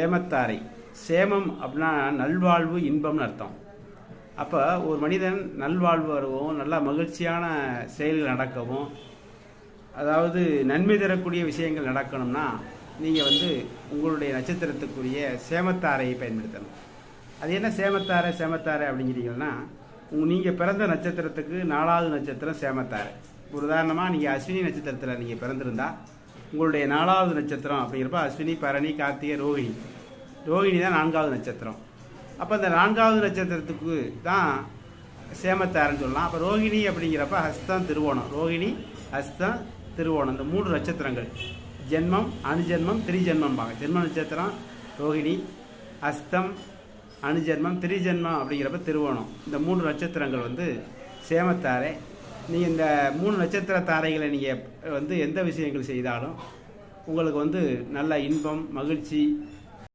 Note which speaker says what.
Speaker 1: சேமத்தாரை. சேமம் அப்படின்னா நல்வாழ்வு இன்பம்னு அர்த்தம். அப்போ ஒரு மனிதன் நல்வாழ்வு வரவும் நல்லா மகிழ்ச்சியான செயல்கள் நடக்கவும் அதாவது நன்மை தரக்கூடிய விஷயங்கள் நடக்கணும்னா நீங்கள் வந்து உங்களுடைய நட்சத்திரத்துக்குரிய சேமத்தாரையை பயன்படுத்தணும். அது என்ன சேமத்தாரை சேமத்தாரை அப்படிங்கிறீங்கன்னா உங்கள் நீங்கள் பிறந்த நட்சத்திரத்துக்கு நாலாவது நட்சத்திரம் சேமத்தாரை. ஒரு உதாரணமாக நீங்கள் அஸ்வினி நட்சத்திரத்தில் நீங்கள் பிறந்திருந்தால் உங்களுடைய நாலாவது நட்சத்திரம் அப்படிங்கிறப்ப அஸ்வினி பரணி கார்த்திகை ரோஹிணி ரோஹிணி தான் நான்காவது நட்சத்திரம். அப்போ இந்த நான்காவது நட்சத்திரத்துக்கு தான் சேமத்தாரன்னு சொல்லலாம். அப்போ ரோகிணி அப்படிங்கிறப்ப ஹஸ்தம் திருவோணம். ரோகிணி ஹஸ்தம் திருவோணம். இந்த மூன்று நட்சத்திரங்கள். ஜென்மம் அணுஜென்மம் திரிஜென்மம்பாங்க. ஜென்ம நட்சத்திரம் ரோகிணி அஸ்தம் அணுஜென்மம் திரிஜென்மம் அப்படிங்கிறப்ப திருவோணம். இந்த மூன்று நட்சத்திரங்கள் வந்து சேமத்தாரை. நீங்கள் இந்த மூணு நட்சத்திர தாரைகளை நீங்கள் வந்து எந்த விஷயங்கள் செய்தாலும் உங்களுக்கு வந்து நல்ல இன்பம் மகிழ்ச்சி